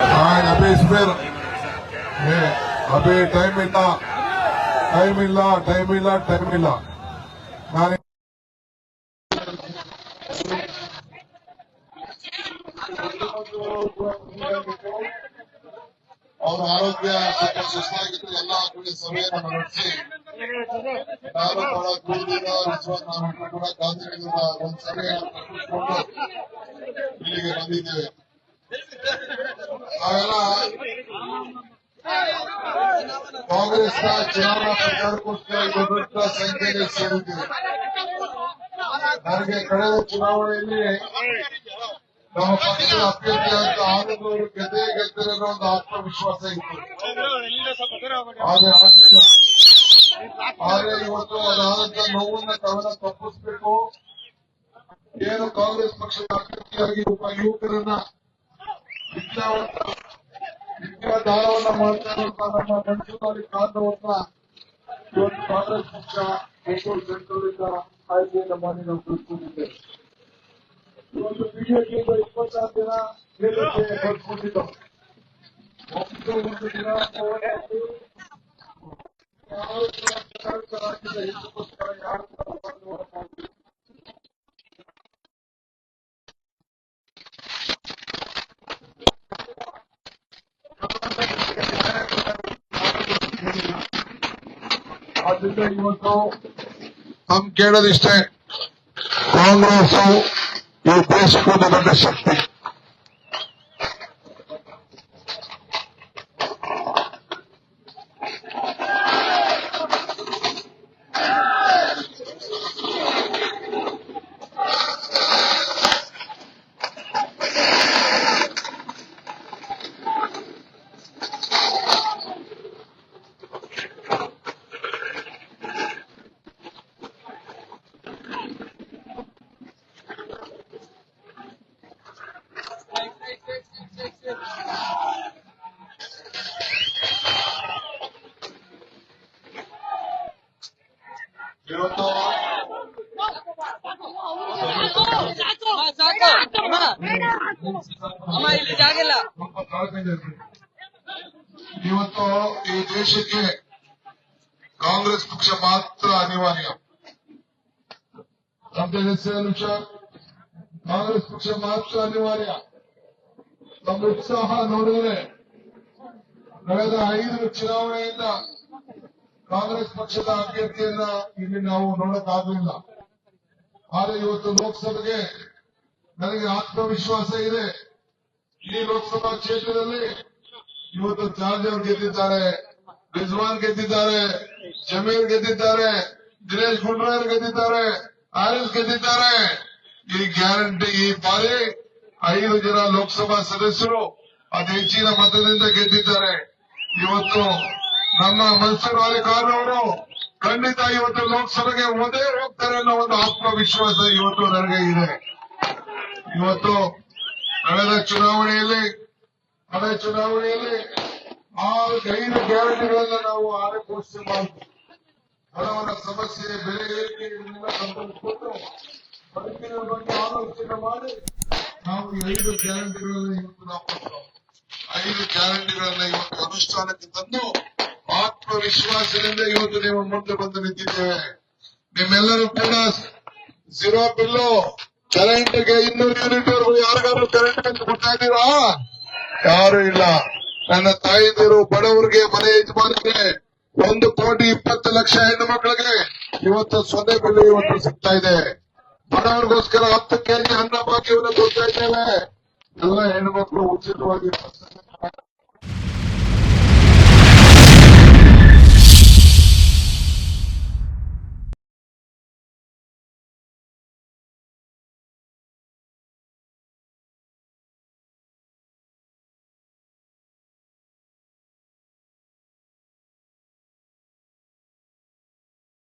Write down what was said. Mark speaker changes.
Speaker 1: ಅದೇ ಇಸ್ಮೇರ್ ಅದೇ ಟೈಮ್ ಇಲ್ಲ ಟೈಮ್ ಇಲ್ಲ ಟೈಮ್ ಇಲ್ಲ ಟೈಮ್ ಇಲ್ಲ ನಾನು ಅವ್ರ ಆರೋಗ್ಯ ಸ್ವಲ್ಪ ಸುಸ್ತಾಗಿತ್ತು ಎಲ್ಲ ಕೂಡ ಸಭೆಯನ್ನು ನಡೆಸಿ ನಾನು ಬಹಳ ಕೂರ್ದಿನ ವಿಶ್ವನಾಥ ಕೂಡ ಗಾಂಧಿಗಳಿಂದ ಒಂದು ಸಭೆಯನ್ನು ತಪ್ಪಿಸಿಕೊಂಡು ಇಲ್ಲಿಗೆ ಬಂದಿದ್ದೇವೆ ನಾವೆಲ್ಲ ಕಾಂಗ್ರೆಸ್ನ ಚುನಾವಣಾ ಪ್ರಚಾರಕ್ಕೋಸ್ಕರ ಇದು ದೊಡ್ಡ ಸಂಖ್ಯೆಯಲ್ಲಿ ಸೇರಿದ್ದೇವೆ ನನಗೆ ಕಳೆದ ಚುನಾವಣೆಯಲ್ಲಿ ನಮ್ಮ ಪಕ್ಷದ ಅಭ್ಯರ್ಥಿಯಾದ ಆನಂದವರು ಗೆದ್ದೇ ಗೆದ್ದರೆ ಅನ್ನೋ ಒಂದು ಆತ್ಮವಿಶ್ವಾಸ ಇತ್ತು ಆದ್ರೆ ಆಗಲಿಲ್ಲ ಆದ್ರೆ ಇವತ್ತು ಅದಾದಂತ ನೋವನ್ನ ತಾವೆಲ್ಲ ತಪ್ಪಿಸ್ಬೇಕು ಏನು ಕಾಂಗ್ರೆಸ್ ಪಕ್ಷದ ಅಭ್ಯರ್ಥಿಯಾಗಿ ಒಬ್ಬ ಯುವಕರನ್ನ ವಿದ್ಯಾವಂತ ವಿದ್ಯಾದಾನವನ್ನ ಮಾಡ್ತಾ ಇರುವಂತ ನಮ್ಮ ಮನ್ಸೂರಿ ಕಾರಣವನ್ನ ಇವತ್ತು ಕಾಂಗ್ರೆಸ್ ಪಕ್ಷ ಬೆಂಗಳೂರು ಸೆಂಟ್ರಲ್ನಿಂದ ಆಯ್ಕೆಯನ್ನು ಮಾಡಿ ನಾವು ತಿಳ್ಕೊಂಡಿದ್ದೇವೆ ಇವತ್ತು ಬಿಜೆಪಿಯಿಂದ ಇಪ್ಪತ್ತಾರು ಜನ ಗೆಲ್ಲಕ್ಕೆ ಬರ್ಸ್ಕೊಂಡಿದ್ದವು ಒಂದು ಒಂದು ದಿನ ಹೋರಾಡಿ ಯಾರು ಕೂಡ ಕರ್ನಾಟಕ ರಾಜ್ಯದ ಹಿತಕ್ಕೋಸ್ಕರ ಯಾರು ಆದ್ರಿಂದ ಇವತ್ತು ನಮ್ ಕೇಳೋದಿಷ್ಟೇ ಕಾಂಗ್ರೆಸ್ ಈ ದೇಶಕ್ಕೆ ಒಂದು ದೊಡ್ಡ ಶಕ್ತಿ
Speaker 2: ಇಲ್ಲಿ.
Speaker 1: ಇವತ್ತು ಈ ದೇಶಕ್ಕೆ ಕಾಂಗ್ರೆಸ್ ಪಕ್ಷ ಮಾತ್ರ ಅನಿವಾರ್ಯ ನಮ್ಮ ಕಾಂಗ್ರೆಸ್ ಪಕ್ಷ ಮಾತ್ರ ಅನಿವಾರ್ಯ ನಮ್ಮ ಉತ್ಸಾಹ ನೋಡಿದ್ರೆ, ಕಳೆದ ಐದು ಚುನಾವಣೆಯಿಂದ ಕಾಂಗ್ರೆಸ್ ಪಕ್ಷದ ಅಭ್ಯರ್ಥಿಯನ್ನ ಇಲ್ಲಿ ನಾವು ನೋಡಕ್ಕಾಗಲಿಲ್ಲ ಆದರೆ ಇವತ್ತು ಲೋಕಸಭೆಗೆ ನನಗೆ ಆತ್ಮವಿಶ್ವಾಸ ಇದೆ. ಈ ಲೋಕಸಭಾ ಕ್ಷೇತ್ರದಲ್ಲಿ ಇವತ್ತು ಜಾರ್ಜ್ ಅವರು ಗೆದ್ದಿದ್ದಾರೆ, ರಿಜ್ವಾನ್ ಗೆದ್ದಿದ್ದಾರೆ, ಜಮೀರ್ ಗೆದ್ದಿದ್ದಾರೆ, ದಿನೇಶ್ ಗುಂಡ್ರಾಯರ್ ಗೆದ್ದಿದ್ದಾರೆ ಆರಿಸ್ ಗೆದ್ದಿದ್ದಾರೆ. ಈ ಗ್ಯಾರಂಟಿ ಈ ಬಾರಿ ಐದು ಜನ ಲೋಕಸಭಾ ಸದಸ್ಯರು ಅತಿ ಹೆಚ್ಚಿನ ಮತದಿಂದ ಗೆದ್ದಿದ್ದಾರೆ. ಇವತ್ತು ನಮ್ಮ ಮನ್ಸೂರ್ ಅಲಿ ಖಾನ್ ಅವರು ಖಂಡಿತ ಇವತ್ತು ಲೋಕಸಭೆಗೆ ಓದೇ ಹೋಗ್ತಾರೆ ಅನ್ನೋ ಒಂದು ಆತ್ಮವಿಶ್ವಾಸ ಇವತ್ತು ನನಗೆ ಇದೆ ಇವತ್ತು ಕಳೆದ ಚುನಾವಣೆಯಲ್ಲಿ ಕಳೆದ ಚುನಾವಣೆಯಲ್ಲಿ ಆರು ಐದು ಗ್ಯಾರಂಟಿಗಳನ್ನ ನಾವು ಆರೆ ಘೋಷಣೆ ಮಾಡಿದ್ವಿ ಬಡವರ ಸಮಸ್ಯೆ, ಬೆಲೆ ಏರಿಕೆಗಳನ್ನೆಲ್ಲ ಸಂಬಂಧಿಸಿಕೊಂಡು ಬದುಕಿನ ಬಗ್ಗೆ ಆಲೋಚನೆ ಮಾಡಿ ನಾವು ಐದು ಗ್ಯಾರಂಟಿಗಳನ್ನು ಇವತ್ತು ನಾವು. ಐದು ಗ್ಯಾರಂಟಿಗಳನ್ನ ಇವತ್ತು ಅನುಷ್ಠಾನಕ್ಕೆ ತಂದು ಆತ್ಮವಿಶ್ವಾಸದಿಂದ ಇವತ್ತು ನೀವು ಮುಂದೆ ಬಂದು ನಿಂತಿದ್ದೇವೆ ನಿಮ್ಮೆಲ್ಲರೂ ಕೂಡ ಝೀರೋ ಬಿಲ್ಲು ಕರೆಂಟ್ಗೆ ಇನ್ನೂರು ಯೂನಿಟ್ ವರೆಗೂ ಕರೆಂಟ್ ಬಿಲ್ ಕೊಡ್ತಾ ಇದ್ದೀರಾ? ಯಾರು ಇಲ್ಲ. ನನ್ನ ತಾಯಿದಿರು ಬಡವರಿಗೆ, ಮನೆ ಯಜಮಾನಿಗೆ ಒಂದು ಕೋಟಿ ಇಪ್ಪತ್ತು ಲಕ್ಷ ಹೆಣ್ಣು ಮಕ್ಕಳಿಗೆ ಇವತ್ತು ಸೊನ್ನೆ ಬೆಲೆ ಇವತ್ತು ಸಿಗ್ತಾ ಇದೆ. ಬಡವರಿಗೋಸ್ಕರ ಹತ್ತು ಕೆಜಿ ಅನ್ನ ಭಾಗ್ಯವನ್ನು ಕೊಡ್ತಾ ಇದ್ದೇವೆ. ಎಲ್ಲ ಹೆಣ್ಣು ಮಕ್ಕಳು ಉಚಿತವಾಗಿ